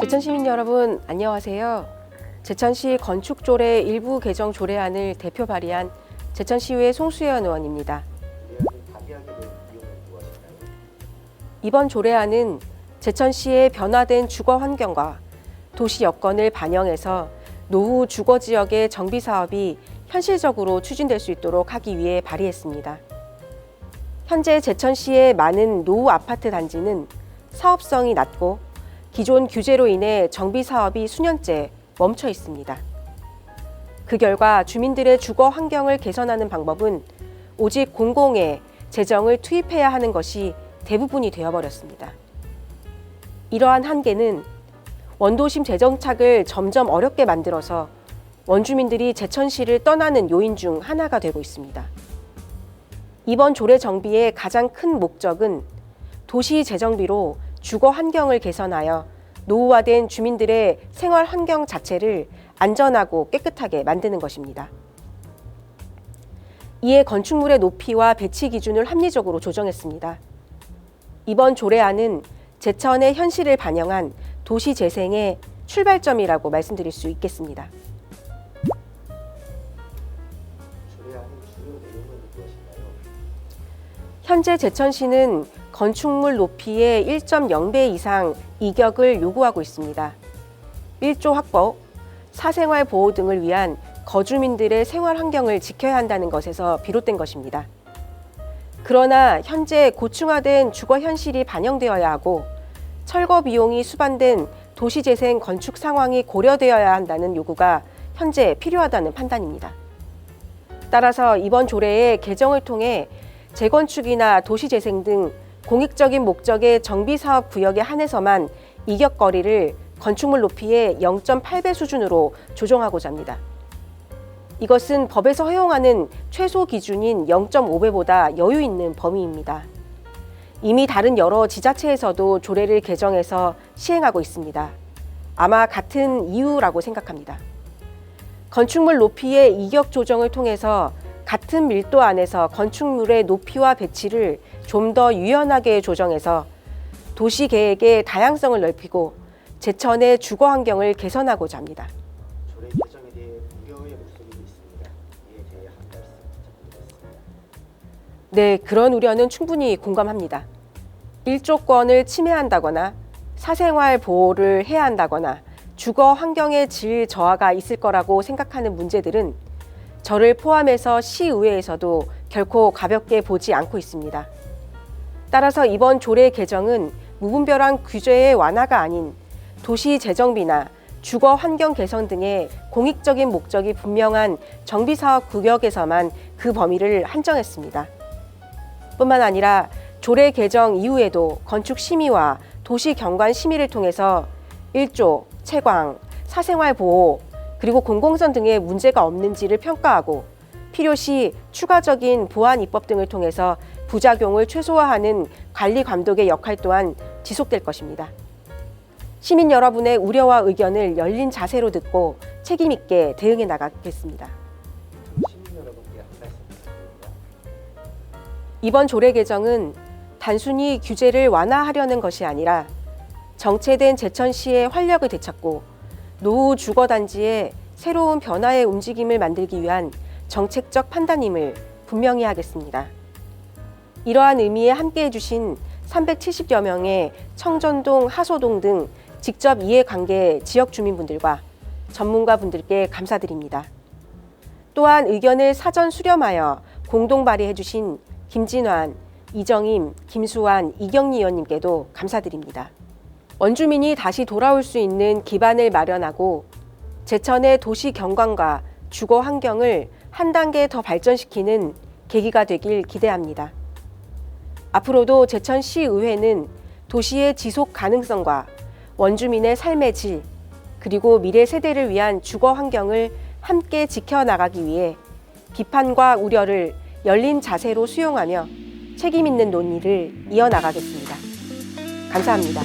제천 시민 여러분 안녕하세요. 제천시 건축조례 일부 개정 조례안을 대표 발의한 제천시의회 송수연 의원입니다. 이번 조례안은 제천시의 변화된 주거 환경과 도시 여건을 반영해서 노후 주거 지역의 정비 사업이 현실적으로 추진될 수 있도록 하기 위해 발의했습니다. 현재 제천시의 많은 노후 아파트 단지는 사업성이 낮고 기존 규제로 인해 정비 사업이 수년째 멈춰 있습니다. 그 결과 주민들의 주거 환경을 개선하는 방법은 오직 공공의 재정을 투입해야 하는 것이 대부분이 되어버렸습니다. 이러한 한계는 원도심 재정착을 점점 어렵게 만들어서 원주민들이 제천시를 떠나는 요인 중 하나가 되고 있습니다. 이번 조례 정비의 가장 큰 목적은 도시 재정비로 주거 환경을 개선하여 노후화된 주민들의 생활 환경 자체를 안전하고 깨끗하게 만드는 것입니다. 이에 건축물의 높이와 배치 기준을 합리적으로 조정했습니다. 이번 조례안은 제천의 현실을 반영한 도시 재생의 출발점이라고 말씀드릴 수 있겠습니다. 현재 제천시는 건축물 높이의 1.0배 이상 이격을 요구하고 있습니다. 1조 확보, 사생활 보호 등을 위한 거주민들의 생활 환경을 지켜야 한다는 것에서 비롯된 것입니다. 그러나 현재 고층화된 주거 현실이 반영되어야 하고 철거 비용이 수반된 도시재생 건축 상황이 고려되어야 한다는 요구가 현재 필요하다는 판단입니다. 따라서 이번 조례의 개정을 통해 재건축이나 도시재생 등 공익적인 목적의 정비사업 구역에 한해서만 이격거리를 건축물 높이의 0.8배 수준으로 조정하고자 합니다. 이것은 법에서 허용하는 최소 기준인 0.5배보다 여유 있는 범위입니다. 이미 다른 여러 지자체에서도 조례를 개정해서 시행하고 있습니다. 아마 같은 이유라고 생각합니다. 건축물 높이의 이격 조정을 통해서 같은 밀도 안에서 건축물의 높이와 배치를 좀 더 유연하게 조정해서 도시 계획의 다양성을 넓히고 제천의 주거 환경을 개선하고자 합니다. 조례 개정에 대해 우려의 목소리도 있습니다. 이에 대해 한 말씀 부탁드리겠습니다. 네, 그런 우려는 충분히 공감합니다. 일조권을 침해한다거나 사생활 보호를 해야 한다거나 주거 환경의 질 저하가 있을 거라고 생각하는 문제들은 저를 포함해서 시의회에서도 결코 가볍게 보지 않고 있습니다. 따라서 이번 조례 개정은 무분별한 규제의 완화가 아닌 도시 재정비나 주거 환경 개선 등의 공익적인 목적이 분명한 정비 사업 구역에서만 그 범위를 한정했습니다. 뿐만 아니라 조례 개정 이후에도 건축 심의와 도시 경관 심의를 통해서 일조, 채광, 사생활 보호, 그리고 공공선 등의 문제가 없는지를 평가하고 필요시 추가적인 보안 입법 등을 통해서 부작용을 최소화하는 관리 감독의 역할 또한 지속될 것입니다. 시민 여러분의 우려와 의견을 열린 자세로 듣고 책임 있게 대응해 나가겠습니다. 이번 조례 개정은 단순히 규제를 완화하려는 것이 아니라 정체된 제천시의 활력을 되찾고 노후 주거 단지의 새로운 변화의 움직임을 만들기 위한 정책적 판단임을 분명히 하겠습니다. 이러한 의미에 함께해 주신 370여 명의 청전동, 하소동 등 직접 이해관계 지역 주민분들과 전문가분들께 감사드립니다. 또한 의견을 사전 수렴하여 공동 발의해 주신 김진환, 이정임, 김수환, 이경리 의원님께도 감사드립니다. 원주민이 다시 돌아올 수 있는 기반을 마련하고 제천의 도시 경관과 주거 환경을 한 단계 더 발전시키는 계기가 되길 기대합니다. 앞으로도 제천시의회는 도시의 지속 가능성과 원주민의 삶의 질, 그리고 미래 세대를 위한 주거 환경을 함께 지켜나가기 위해 비판과 우려를 열린 자세로 수용하며 책임 있는 논의를 이어나가겠습니다. 감사합니다.